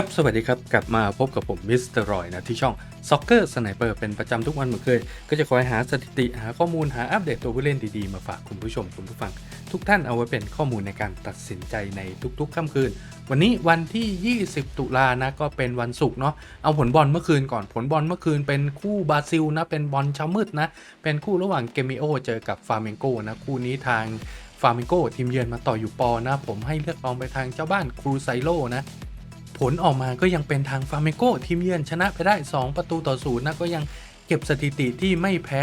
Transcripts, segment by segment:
ครับ สวัสดีครับ กลับมาพบกับผมมิสเตอร์รอยนะ ที่ช่อง Soccer Sniper เป็นประจำทุกวันเหมือนเคย ก็จะคอยหาสถิติหาข้อมูลหาอัปเดตตัวผู้เล่นดีๆ มาฝากคุณผู้ชมคุณผู้ฟัง ทุกท่านเอาไว้เป็นข้อมูลในการตัดสินใจในทุกๆค่ำคืน วันนี้วันที่ 20 ตุลานะ ก็เป็นวันศุกร์เนาะเอาผลบอลเมื่อคืนก่อนผลบอลเมื่อคืนเป็นคู่บราซิลนะเป็นบอลเช้ามืดนะเป็นคู่ระหว่างเกมิโอเจอกับฟาเมนโกนะคู่นี้ทางฟาเมนโกทีมเยือนมาต่ออยู่ปอนะผมให้เลือกลองไปทางเจ้าบ้านครูไซโลนะ ผลออกมาก็ยังเป็นทางฟาเมโกทีมเยือนชนะไปได้ 2 ประตูต่อศูนย์นะก็ยังเก็บสถิติที่ไม่แพ้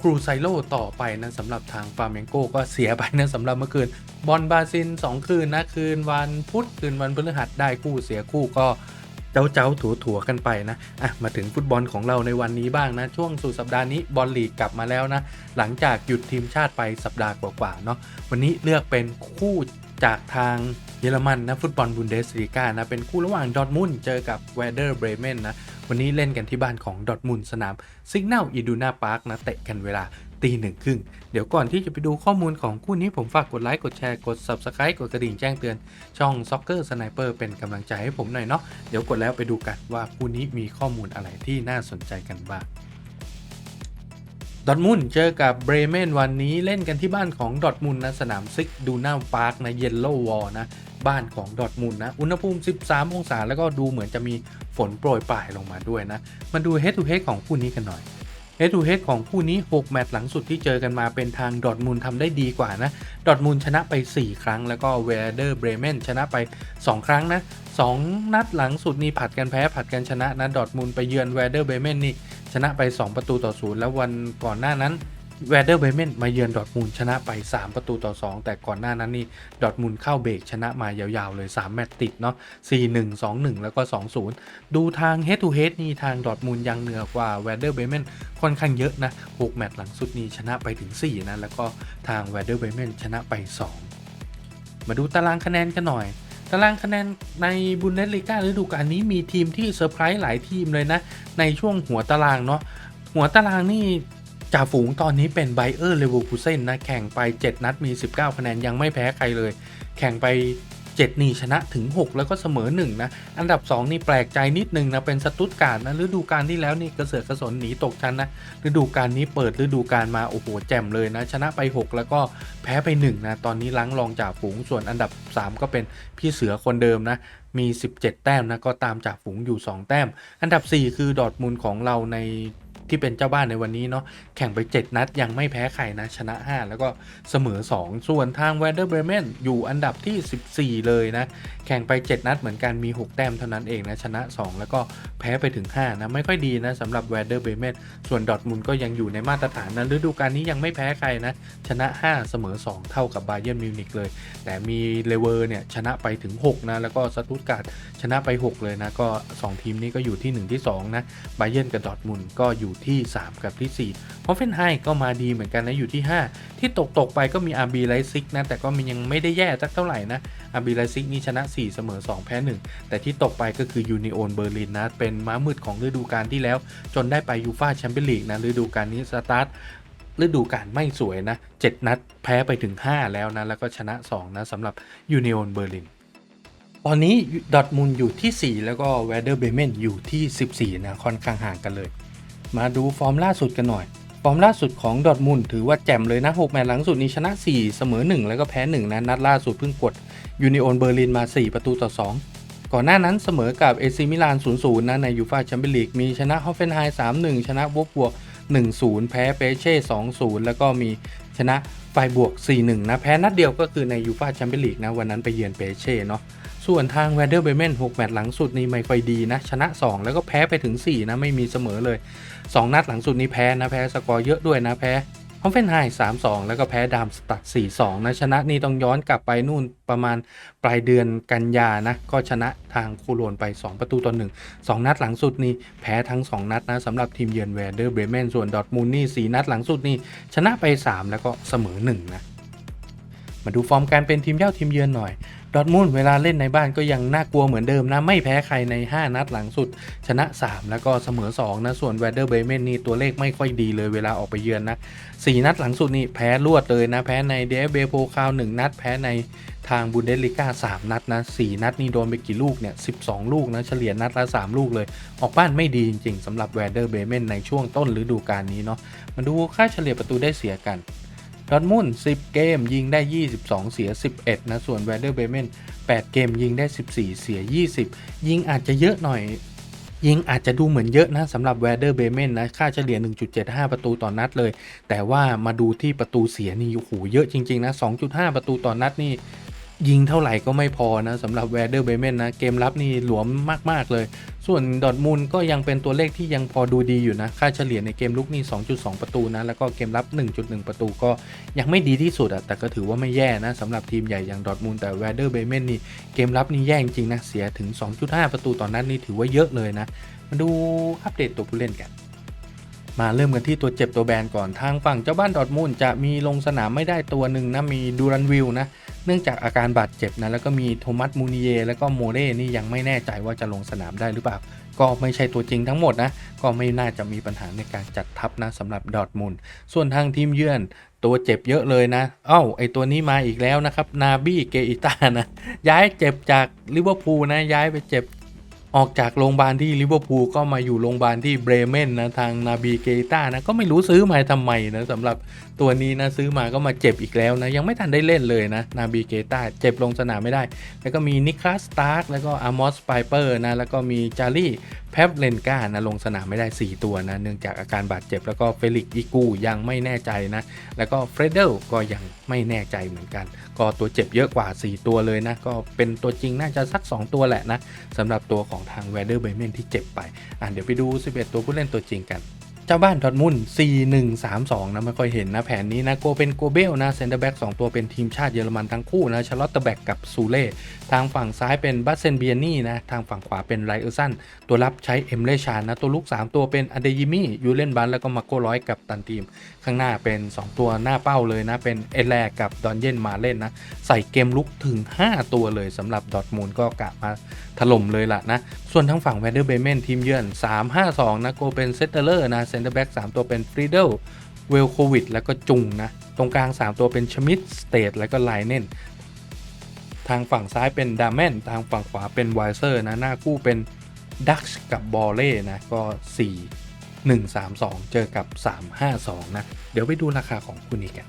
ครูไซโลต่อไปนะสำหรับทางฟาเมโกก็เสียไปนะสำหรับเมื่อคืนบอลบราซิล2คืนนะคืนวันพุธคืนวันพฤหัสได้คู่เสียคู่ก็เจ้าเจ้าถัวถัวๆกันไปนะอะมาถึงฟุตบอลของเราในวันนี้บ้างนะ ช่วงสุดสัปดาห์นี้บอลลีกกลับมาแล้วนะ หลังจากหยุดทีมชาติไปสัปดาห์กว่าๆเนาะวันนี้เลือกเป็นคู่ จากทางเยอรมันนะฟุตบอลบุนเดสลีกานะเป็นคู่ระหว่างดอร์ทมุนเจอกับแวเดอร์เบรเมนนะวันนี้เล่นกันที่บ้านของดอร์ทมุนสนามซิก n น l อีดูนาพาร์คนะเตะกันเวลาตีหนึ่งครึ่งเดี๋ยวก่อนที่จะไปดูข้อมูลของคู่นี้ผมฝากกดไลค์กดแชร์กด Subscribe กดกระดิ่งแจ้งเตือน ช่อง Soccer Sniper เป็นกำลังใจให้ผมหน่อยเนาะเดี๋ยวกดแล้วไปดูกันว่าคู่นี้มีข้อมูลอะไรที่น่าสนใจกันบ้าง ดอทมุนเจอกับเบรเมนวันนี้เล่นกันที่บ้านของดอทมุนนะสนามซิกดูนาพาร์คนะเยลโลวอลนะบ้านของดอทมุนนะอุณหภูมิ 13 องศา แล้วก็ดูเหมือนจะมีฝนโปรยปลายลงมาด้วยนะ มาดู head to head ของคู่นี้กันหน่อย head to head ของคู่นี้ 6 แมตช์หลังสุดที่เจอกันมาเป็นทางดอทมุนทำได้ดีกว่านะดอทมุนชนะไป 4 ครั้ง แล้วก็เวเดอร์เบรเมนชนะไป 2 ครั้งนะ 2 นัดหลังสุดนี่ผัดกันแพ้ผัดกันชนะนะดอทมุนไปเยือนเวเดอร์เบรเมนนี่ ชนะไป 2 ประตูต่อศูนย์แล้ววันก่อนหน้านั้นแวเดอร์เบเมนมาเยือนดอทมูลชนะไป 3 ประตูต่อ 2 แต่ก่อนหน้านั้นนี่ดอทมูลเข้าเบรกชนะมายาวๆเลย 3 แมตช์ติดเนาะ4-1 2-1 แล้วก็ 2-0 ดูทาง head to head นี่ทางดอทมูลยังเหนือกว่าแวเดอร์เบเมนค่อนข้างเยอะนะ 6 แมตช์หลังสุดนี้ชนะไปถึง 4 นะ แล้วก็ทางแวเดอร์เบเมนชนะไป 2 มาดูตารางคะแนนกันหน่อย ตารางคะแนนในบุนเดสลีกาฤดูกาลนี้มีทีมที่เซอร์ไพรส์หลายทีมเลยนะ ในช่วงหัวตารางเนาะหัวตารางนี่จ่าฝูงตอนนี้เป็นไบเออร์เลเวอร์คูเซนนะ แข่งไป 7 นัดมี 19 คะแนนยังไม่แพ้ใครเลย แข่งไป 7 นี่ชนะถึง 6 แล้วก็เสมอ 1 นะ อันดับ 2 นี่แปลกใจนิดนึงนะ เป็นสตุตการ์ดนะฤดูกาลที่แล้วนี่กระเสือกกระสนหนีตกชั้นนะฤดูกาลนี้เปิดฤดูกาลมา โอ้โห แจ่มเลยนะ ชนะไป 6 แล้วก็แพ้ไป 1 นะ ตอนนี้ล้างรองจ่าฝูงส่วนอันดับ 3 ก็เป็นพี่เสือคนเดิมนะมี 17 แต้มนะก็ตามจากฝูงอยู่ 2 แต้ม อันดับ 4 คือดอทมุนด์ของเราใน ที่เป็นเจ้าบ้านในวันนี้เนาะแข่งไป 7 นัดยังไม่แพ้ใครนะชนะ 5 แล้วก็เสมอ 2 ส่วนทางแวเดอร์เบรเมนอยู่อันดับที่ 14 เลยนะ แข่งไป 7 นัดเหมือนกันมี 6 แต้มเท่านั้นเองนะ ชนะ 2 แล้วก็แพ้ไปถึง 5 นะ ไม่ค่อยดีนะสำหรับแวเดอร์เบรเมนส่วนดอทมุนก็ยังอยู่ในมาตรฐานนะฤดูกาลนี้ยังไม่แพ้ใครนะ ชนะ 5 เสมอ 2 เท่ากับบาเยิร์นมิวนิกเลย แต่มีเลเวอร์เนี่ยชนะไปถึง 6 นะ แล้วก็สตุตการ์ดชนะไป 6 เลยนะก็ 2 ทีมนี้ก็อยู่ที่ 1 ที่2นะบาเยิร์นกับดอทมุนก็อยู่ที่ 3 กับที่4ฮอฟเฟนไฮก็มาดีเหมือนกันนะอยู่ที่ 5 ที่ตกตกไปก็มีอาร์บีไลซิกนะ แต่ก็มันยังไม่ได้แย่สักเท่าไหร่นะอาร์บีไลซิกนี่ชนะ 4 เสมอ 2 แพ้ 1 แต่ที่ตกไปก็คือยูนิโอนเบอร์ลินนะ เป็นม้ามืดของฤดูกาลที่แล้ว จนได้ไปยูฟาแชมเปี้ยนลีกนะฤดูกาลนี้สตาร์ทฤดูกาลไม่สวยนะ 7 นัดแพ้ไปถึง 5 แล้วนะ แล้วก็ชนะ 2 นะสำหรับยูนิโอนเบอร์ลินตอนนี้ดอทมุนอยู่ที่ 4 แล้วก็แวเดอร์เบเมนอยู่ที่ 14 นะ ค่อนข้างห่างกันเลย มาดูฟอร์มล่าสุดกันหน่อย ฟอร์มล่าสุดของดอทมุนถือว่าแจ่มเลยนะ 6 แมตช์หลังสุดนี้ชนะ 4 เสมอ 1 แล้วก็แพ้ 1 นะ นัดล่าสุดเพิ่งกดยูนิโอนเบอร์ลินมา 4 ประตูต่อ 2 ก่อนหน้านั้นเสมอกับเอซิมิลาน 0-0 นะในยูฟาแชมเปี้ยนลีกมีชนะฮอฟเฟนไฮม์3-1 ชนะวอฟบวก1-0 แพ้เปเช่ 2-0 แล้วก็มี ชนะไฟบวก 4-1 นะ แพ้นัดเดียวก็คือในยูฟาแชมเปี้ยนลีกนะ วันนั้นไปเยือนเปเช่เนาะส่วนทางแวเดอร์เบเมน6แมตช์หลังสุดนี่ไม่ค่อยดีนะ ชนะ 2 แล้วก็แพ้ไปถึง 4 นะ ไม่มีเสมอเลย 2 นัดหลังสุดนี้แพ้นะ แพ้สกอร์เยอะด้วยนะ แพ้ ฮอฟเฟนไฮ3-2แล้วก็แพ้ดามสตัด4-2นะชนะนี่ต้องย้อนกลับไปนู่นประมาณปลายเดือนกันยานะก็ชนะทางคูโรนไป 2 ประตูต่อ1 2นัดหลังสุดนี่แพ้ทั้ง 2 นัดนะสำหรับทีมเยือนแวเดอร์เบรเมนส่วนดอทมูลนี่ 4 นัดหลังสุดนี่ชนะไป 3 แล้วก็เสมอ1นะมาดูฟอร์มการเป็นทีมเย่าทีมเยือนหน่อย ดอทมุนเวลาเล่นในบ้านก็ยังน่ากลัวเหมือนเดิมนะ ไม่แพ้ใครใน 5 นัดหลังสุด ชนะ 3 แล้วก็เสมอ 2 นะ ส่วนแวดเดอร์เบเมนนี่ตัวเลขไม่ค่อยดีเลยเวลาออกไปเยือนนะ 4 นัดหลังสุดนี่แพ้รวดเลยนะ แพ้ในเดฟเบโปคาว1นัด แพ้ในทางบุนเดสลิก้า3นัดนะ 4 นัดนี่โดนไปกี่ลูกเนี่ย 12 ลูกนะ เฉลี่ยนัดละ 3 ลูกเลย ออกบ้านไม่ดีจริงๆสำหรับแวดเดอร์เบเมนในช่วงต้นฤดูกาลนี้เนาะมาดูค่าเฉลี่ยประตูได้เสียกัน ดอร์ทมุน10 เกมยิงได้ 22 เสีย 11 นะ ส่วนแวดเดอร์เบเมน8 เกมยิงได้ 14 เสีย 20 ยิงอาจจะเยอะหน่อย ยิงอาจจะดูเหมือนเยอะนะสำหรับแวดเดอร์เบเมนนะ ค่าเฉลี่ย 1.75 ประตูต่อนนัดเลย แต่ว่ามาดูที่ประตูเสียนี่โอ้โหเยอะจริง ๆ นะ 2.5 ประตูต่อนนัดนี่ ยิงเท่าไหร่ก็ไม่พอนะสำหรับแวดเดอร์เบเมนนะ เกมรับนี่หลวมมาก ๆ เลย ส่วนดอทมุนด์ก็ยังเป็นตัวเลขที่ยังพอดูดีอยู่นะ ค่าเฉลี่ยในเกมลุกนี่ 2.2 ประตูนะ แล้วก็เกมรับ 1.1 ประตูก็ยังไม่ดีที่สุดอะแต่ก็ถือว่าไม่แย่นะสำหรับทีมใหญ่อย่างดอทมุนด์แต่แวดเดอร์เบเมนนี่เกมรับนี่แย่จริงนะเสียถึง 2.5 ประตูต่อนนัดนี่ถือว่าเยอะเลยนะมาดูอัปเดตตัวผู้เล่นกัน มาเริ่มกันที่ตัวเจ็บตัวแบนก่อนทางฝั่งเจ้าบ้านดอทมุนจะมีลงสนามไม่ได้ตัวหนึ่งนะมีดูรันวิลนะเนื่องจากอาการบาดเจ็บนะแล้วก็มีโทมัสมูนิเยแล้วก็โมเร่นี่ยังไม่แน่ใจว่าจะลงสนามได้หรือเปล่า ก็ไม่ใช่ตัวจริงทั้งหมดนะก็ไม่น่าจะมีปัญหาในการจัดทัพนะสำหรับดอทมุนส่วนทางทีมเยือนตัวเจ็บเยอะเลยนะ เอ้า ไอตัวนี้มาอีกแล้วนะครับ นาบี้ เกอิตานะ ย้ายเจ็บจากลิเวอร์พูลนะ ย้ายไปเจ็บ ออกจากโรงพยาบาลที่ลิเวอร์พูลก็มาอยู่โรงพยาบาลที่เบรเมนนะทางนาบีเกต้านะก็ไม่รู้ซื้อมาทำไมนะสำหรับตัวนี้นะซื้อมาก็มาเจ็บอีกแล้วนะยังไม่ทันได้เล่นเลยนะนาบีเกต้าเจ็บลงสนามไม่ได้ แล้วก็มีนิคลัสสตาร์กแล้วก็อามอสไพเปอร์นะแล้วก็มีจารี่ แพปเลนกานะลงสนามไม่ได้ 4 ตัวนะเนื่องจากอาการบาดเจ็บ แล้วก็เฟลิกอิกูยังไม่แน่ใจนะ แล้วก็เฟรเดลก็ยังไม่แน่ใจเหมือนกัน ก็ตัวเจ็บเยอะกว่า 4 ตัวเลยนะ ก็เป็นตัวจริงน่าจะสัก 2 ตัวแหละนะสำหรับตัวของทางแวเดอร์เบเมนที่เจ็บไปอะเดี๋ยวไปดู 11 ตัวผู้เล่นตัวจริงกัน เจ้าบ้านดอทมุน4-1-3-2 นะไม่ค่อยเห็นนะแผนนี้นะโกเป็นโกเบลนะเซนเตอร์แบ็ก2ตัวเป็นทีมชาติเยอรมันทั้งคู่นะชาร์ลอตเตอร์แบ็กกับซูเล่ทางฝั่งซ้ายเป็นบัสเซนเบียนี่นะทางฝั่งขวาเป็นไรเออร์สันตัวรับใช้เอ็มเลชานนะตัวลุก 3 ตัวเป็นอเดยิมี่ยูเลนบันแล้วก็มาโกร้อยกับตันทีม ข้างหน้าเป็น 2 ตัวหน้าเป้าเลยนะ เป็นเอแลกับดอนเยนมาเล่นนะ ใส่เกมลุกถึง 5 ตัวเลยสำหรับดอทมูลก็กะมาถล่มเลยล่ะนะ ส่วนทางฝั่งแวเดอร์เบเมนทีมเยือน 3-5-2 นะโกเป็นเซตเตอร์นะเซนเตอร์แบ็ก3ตัวเป็นฟรีเดลเวลโควิดแล้วก็จุงนะ ตรงกลาง 3 ตัวเป็นชมิดสเตทแล้วก็ไลเนนทางฝั่งซ้ายเป็นดามแมนทางฝั่งขวาเป็นไวเซอร์นะ หน้าคู่เป็นดักช์กับ บอลเล่นะ ก็ 4 1 3 2 เจอกับ 3 5 2 นะ เดี๋ยวไปดูราคาของคู่นี้กัน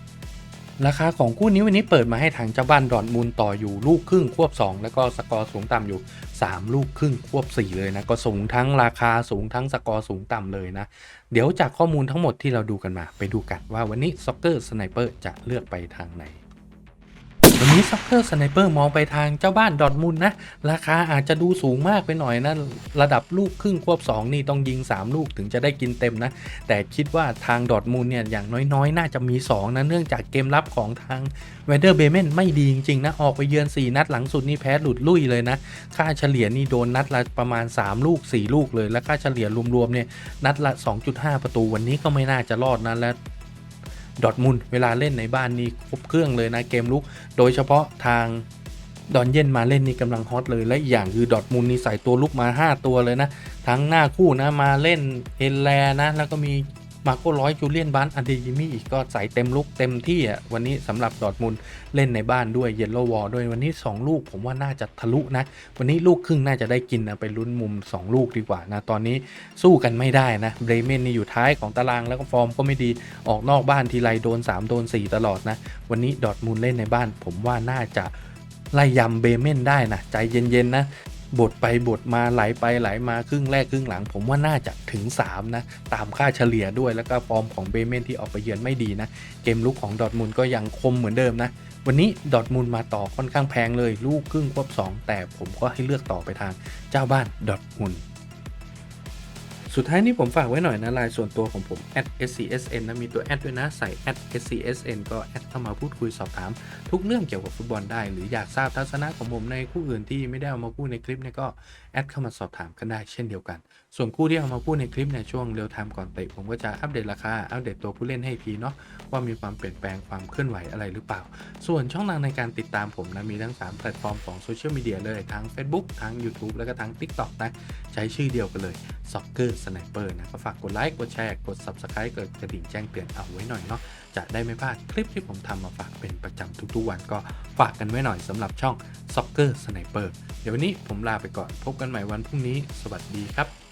ราคาของคู่นี้วันนี้เปิดมาให้ทางเจ้าบ้านดอนมูลต่ออยู่ลูกครึ่งควบ 2 แล้วก็สกอร์สูงต่ำอยู่ 3 ลูกครึ่งควบ 4 เลยนะ ก็สูงทั้งราคาสูงทั้งสกอร์สูงต่ำเลยนะ เดี๋ยวจากข้อมูลทั้งหมดที่เราดูกันมา ไปดูกันว่าวันนี้ซ็อกเกอร์สไนเปอร์จะเลือกไปทางไหน นี้ซ็อกเกอร์สไนเปอร์มองไปทางเจ้าบ้านดอทมุนนะ ราคาอาจจะดูสูงมากไปหน่อยนะ ระดับลูกครึ่งควบ 2 นี่ต้องยิง 3 ลูกถึงจะได้กินเต็มนะ แต่คิดว่าทางดอทมุนเนี่ยอย่างน้อยๆ น่าจะมี 2 นะ เนื่องจากเกมรับของทางเวเดอร์เบเมนไม่ดีจริงๆนะ ออกไปเยือน 4 นัดหลังสุดนี่แพ้หลุดลุ่ยเลยนะ ค่าเฉลี่ยนี่โดนนัดละประมาณ 3 ลูก 4 ลูกเลย และค่าเฉลี่ยรวมๆเนี่ยนัดละ 2.5 ประตูวันนี้ก็ไม่น่าจะรอดนะและ ดอทมุนเวลาเล่นในบ้านนี่ครบเครื่องเลยนะเกมลุก โดยเฉพาะทางดอนเย็นมาเล่นนี่กำลังฮอตเลยและอีกอย่างคือดอทมุนนี่ใส่ตัวลุกมา 5 ตัวเลยนะ ทั้งหน้าคู่นะมาเล่นเอลแลนะ แล้วก็มี มาโก้ร้อยจูเลียนบันอันเดยิมี่อีกก็ใส่เต็มลุกเต็มที่อะวันนี้สำหรับดอร์ทมุนเล่นในบ้านด้วยเยลโลวอลด้วยวันนี้ 2 ลูกผมว่าน่าจะทะลุนะ วันนี้ลูกครึ่งน่าจะได้กินนะไปลุ้นมุม 2 ลูกดีกว่านะ ตอนนี้สู้กันไม่ได้นะเบรเมนนี่อยู่ท้ายของตารางแล้วก็ฟอร์มก็ไม่ดีออกนอกบ้านทีไรโดน 3 โดน 4 ตลอดนะ วันนี้ดอร์ทมุนเล่นในบ้าน ผมว่าน่าจะไล่ยำเบรเมนได้นะใจเย็นๆนะ บทไปบทมาไหลไปไหลมาครึ่งแรกครึ่งหลัง ผมว่าน่าจะถึง 3 นะ ตามค่าเฉลี่ยด้วยแล้วก็ฟอร์มของเบเมนที่ออกไปเยือนไม่ดีนะ เกมลุกของดอทมูลก็ยังคมเหมือนเดิมนะ วันนี้ดอทมูลมาต่อค่อนข้างแพงเลย ลูกครึ่งควบ 2 แต่ผมก็ให้เลือกต่อไปทางเจ้าบ้านดอทมูล สุดท้ายนี้ผมฝากไว้หน่อยนะไลน์ส่วนตัวของผม @scsn นะมีตัวแอดด้วยนะใส่ @scsn ก็แอดเข้ามาพูดคุยสอบถาม ทุกเรื่องเกี่ยวกับฟุตบอลได้ หรืออยากทราบทัศนะของผมในคู่อื่นที่ไม่ได้เอามาพูดในคลิปเนี่ยก็แอดเข้ามาสอบถามกันได้เช่นเดียวกัน ส่วนคู่ที่เอามาพูดในคลิปในช่วงเรียลไทม์ก่อนเตะผมก็จะอัปเดตราคาอัปเดตตัวผู้เล่นให้ทีเนาะว่ามีความเปลี่ยนแปลงความเคลื่อนไหวอะไรหรือเปล่า ส่วนช่องทางในการติดตามผมนะมีทั้ง 3 แพลตฟอร์มของโซเชียลมีเดียเลยทั้ง Facebook ทั้ง YouTube แล้วก็ทั้ง TikTok นะใช้ชื่อเดียวกันเลย Soccer Sniper นะก็ฝากกดไลค์กดแชร์กด Subscribe กดกระดิ่งแจ้งเตือนเอาไว้หน่อยเนาะจะได้ไม่พลาดคลิปที่ผมทำมาฝากเป็นประจำทุกๆวันก็ฝากกันไว้หน่อยสำหรับช่อง Soccer Sniper เดี๋ยววันนี้ผมลาไปก่อนพบกันใหม่วันพรุ่งนี้ สวัสดีครับ